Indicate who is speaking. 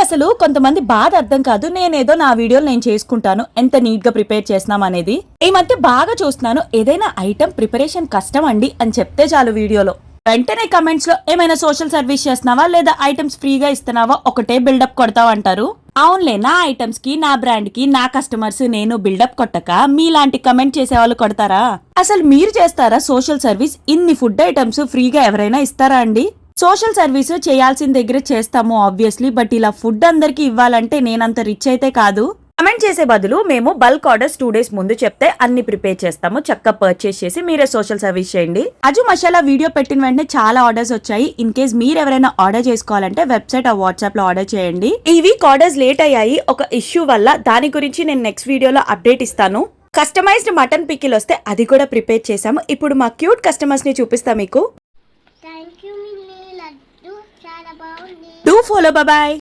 Speaker 1: నాకు అసలు కొంతమంది బాధ అర్థం కాదు. నేనేదో నా వీడియోలు నేను చేసుకుంటాను. ఎంత నీట్గా ప్రిపేర్ చేస్తున్నాం అనేది. ఈ మధ్య బాగా చూస్తున్నాను. ఏదైనా ఐటమ్ ప్రిపరేషన్ కష్టం అండి అని చెప్తే చాలు వీడియోలో. వెంటనే కమెంట్స్లో ఏమైనా సోషల్ సర్వీస్ చేస్తున్నావా? లేదా ఐటమ్స్ ఫ్రీగా ఇస్తున్నావా? ఒకటే బిల్డప్ కొడతావు అంటారు. అవునులే నా ఐటమ్స్కి నా బ్రాండ్కి నా కస్టమర్స్ నేను బిల్డప్ కొట్టక మీలాంటి కమెంట్ చేసే వాళ్ళు కొడతారా? అసలు మీరు చేస్తారా సోషల్ సర్వీస్? ఇన్ని ఫుడ్ ఐటమ్స్ ఫ్రీగా ఎవరైనా ఇస్తారా అండి? సోషల్ సర్వీస్ చేయాల్సిన దగ్గర చేస్తాము ఆబ్వియస్లీ బట్ ఇలా ఫుడ్ అందరికి ఇవ్వాలంటే నేనంత రిచ్ అయితే కాదు. కమెంట్ చేసే బదులు మేము బల్క్ ఆర్డర్స్ టూ డేస్ ముందు చెప్తే అన్ని ప్రిపేర్ చేస్తాము చక్క పర్చేస్ చేసి మీరే సోషల్ సర్వీస్ చేయండి. అజు మసాలా వీడియో పెట్టిన వెంటనే చాలా ఆర్డర్స్ వచ్చాయి. ఇన్ కేస్ మీరు ఎవరైనా ఆర్డర్ చేసుకోవాలంటే వెబ్సైట్ ఆ వాట్సాప్లో ఆర్డర్ చేయండి. ఈ వీక్ ఆర్డర్స్ లేట్ అయ్యాయి. ఒక ఇష్యూ వల్ల దాని గురించి నేను నెక్స్ట్ వీడియోలో అప్డేట్ ఇస్తాను. కస్టమైజ్డ్ మటన్ పిక్కిల్ వస్తే అది కూడా ప్రిపేర్ చేసాము ఇప్పుడు మా క్యూట్ కస్టమర్స్ని చూపిస్తా మీకు.
Speaker 2: Do
Speaker 1: follow. Bye bye.